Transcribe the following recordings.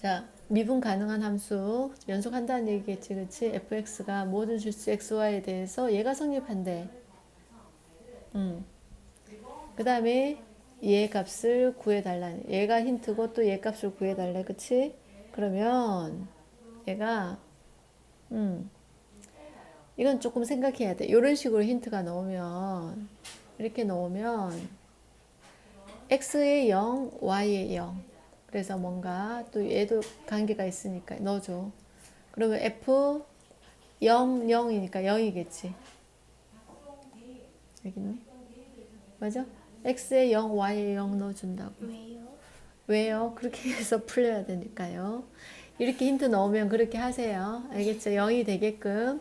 자, 미분 가능한 함수 연속한다는 얘기겠지, 그치? fx가 모든 실수 xy에 대해서 얘가 성립한대. 음. 그 다음에 얘 값을 구해달라. 얘가 힌트고 또 얘 값을 구해달래, 그치? 그러면 얘가 음. 이건 조금 생각해야 돼. 이런 식으로 힌트가 나오면 이렇게 나오면 x의 0, y의 0. 그래서 뭔가 또 얘도 관계가 있으니까 넣어줘. 그러면 f 0, 0이니까 0이겠지. 여기네. 맞아? x의 0, y의 0 넣어준다고. 왜요? 왜요? 그렇게 해서 풀려야 되니까요. 이렇게 힌트 넣으면 그렇게 하세요. 알겠죠? 0이 되게끔.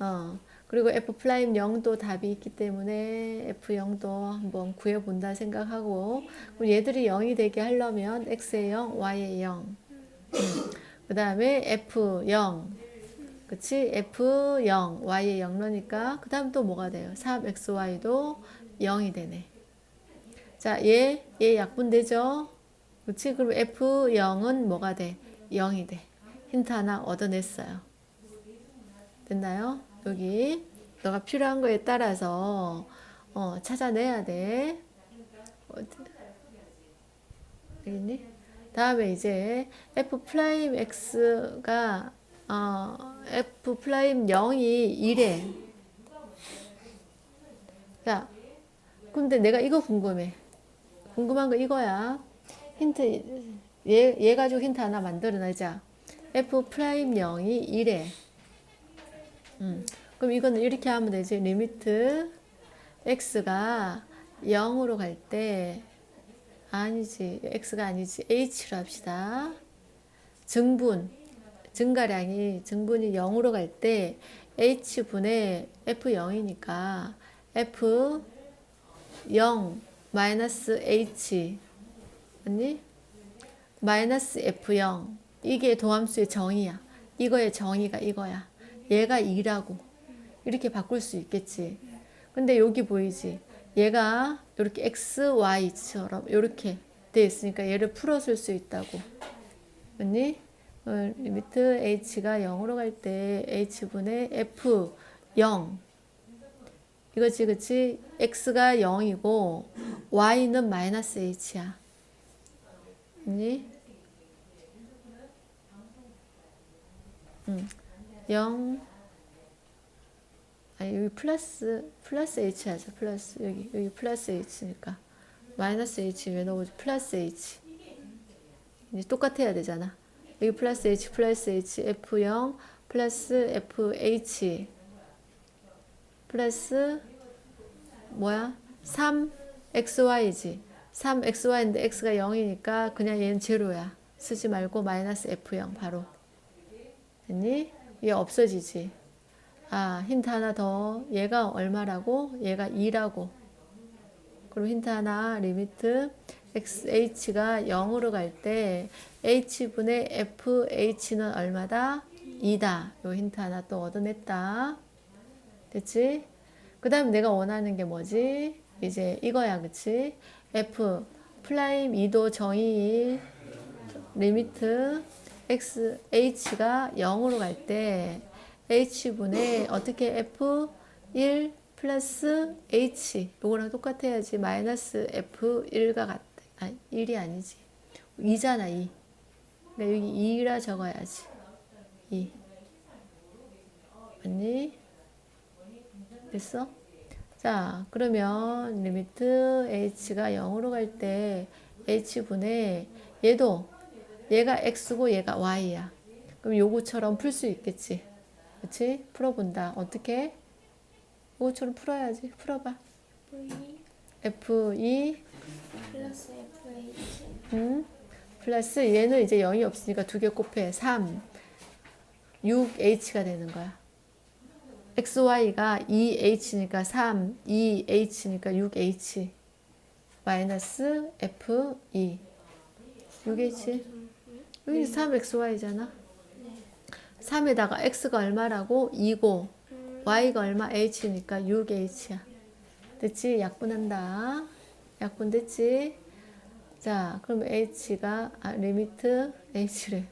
어. 그리고 f 프라임 0도 답이 있기 때문에 f0도 한번 구해 본다 생각하고 그럼 얘들이 0이 되게 하려면 x의 0, y의 0. 그 다음에 f0. 그치? f0, y의 0 넣으니까 그 다음 또 뭐가 돼요? 3xy도 0이 되네. 자, 얘, 얘 약분되죠? 그치? 그럼 F0은 뭐가 돼? 0이 돼. 힌트 하나 얻어냈어요. 됐나요? 여기 너가 필요한 거에 따라서 어, 찾아내야 돼. 알겠니? 다음에 이제 F 프라임 X가 어, F 프라임 0이 1에 야, 근데 내가 이거 궁금해. 궁금한 거 이거야. 힌트, 얘, 얘 가지고 힌트 하나 만들어내자. f 프라임 0이 1에. 음, 그럼 이거는 이렇게 하면 되지. 리미트 x가 0으로 갈 때, 아니지. x가 아니지. h로 합시다. 증분, 증가량이, 증분이 0으로 갈 때, h분의 f0이니까, f 0 마이너스 h 맞니? 마이너스 f0 이게 도함수의 정의야. 이거의 정의가 이거야. 얘가 2라고 이렇게 바꿀 수 있겠지. 근데 여기 보이지? 얘가 이렇게 x, y처럼 이렇게 돼 있으니까 얘를 풀어줄 수 있다고. 맞니? 어, 리미트 h가 0으로 갈 때 h분의 f 0 이거지, 그치? x가 0이고, y는 마이너스 h야. 니? 응. 0. 아니, 여기 플러스, 플러스 h 하자. 플러스, 여기, 여기 플러스 h니까. 마이너스 h 왜 넣어보지? 플러스 h. 이제 똑같아야 되잖아. 여기 플러스 h, 플러스 h, f0, 플러스 fh. 플러스 뭐야? 3xy지. 3xy인데 x가 0이니까 그냥 얘는 제로야. 쓰지 말고 마이너스 f0 바로. 됐니? 얘 없어지지. 아, 힌트 하나 더. 얘가 얼마라고? 얘가 2라고. 그럼 힌트 하나. 리미트 x, h가 0으로 갈 때 h분의 fh는 얼마다? 2다. 요 힌트 하나 또 얻어냈다. 됐지? 그 다음 내가 원하는 게 뭐지? 이제 이거야, 그치? f 플라임 2도 정의 리미트 x h가 0으로 갈 때 h분의 어떻게 f 1 플러스 h 요거랑 똑같아야지 마이너스 f 1가 같아. 아 1이 아니지. 2잖아 2 그러니까 여기 2라 적어야지. 2 맞니? 됐어? 자, 그러면 리미트 h가 0으로 갈 때 h분의 얘도 얘가 x고 얘가 y야. 그럼 요거처럼 풀 수 있겠지. 그치? 풀어본다. 어떻게? 요거처럼 풀어야지. 풀어봐. V f2 플러스 FH 음, 플러스 얘는 이제 0이 없으니까 두 개 곱해. 3 6h가 되는 거야. xy가 2h니까 3, 2h니까 6h 마이너스 f2 6h 여기 3xy잖아 3에다가 x가 얼마라고? 2고 y가 얼마? h니까 6h야 됐지? 약분한다 약분 됐지? 자, 그럼 h가 아, 리미트 h래.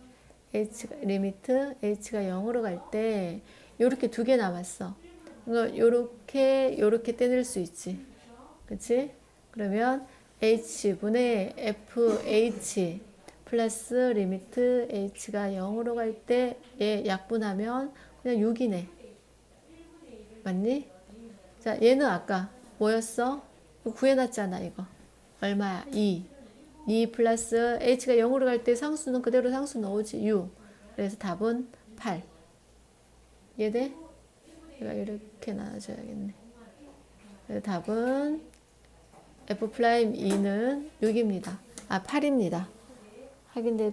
h가 리미트 h가 0으로 갈 때 요렇게 두 개 남았어. 그러니까 요렇게 요렇게 떼낼 수 있지. 그치? 그러면 h분의 fh 플러스 리미트 h가 0으로 갈 때 얘 약분하면 그냥 6이네. 맞니? 자, 얘는 아까 뭐였어? 구해놨잖아, 이거. 얼마야? 2. 2 플러스 h가 0으로 갈 때 상수는 그대로 상수 넣으지. 6. 그래서 답은 8. 이해돼? 내가 이렇게 나눠줘야겠네. 답은 f 프라임 2는 6입니다. 아, 8입니다. 확인돼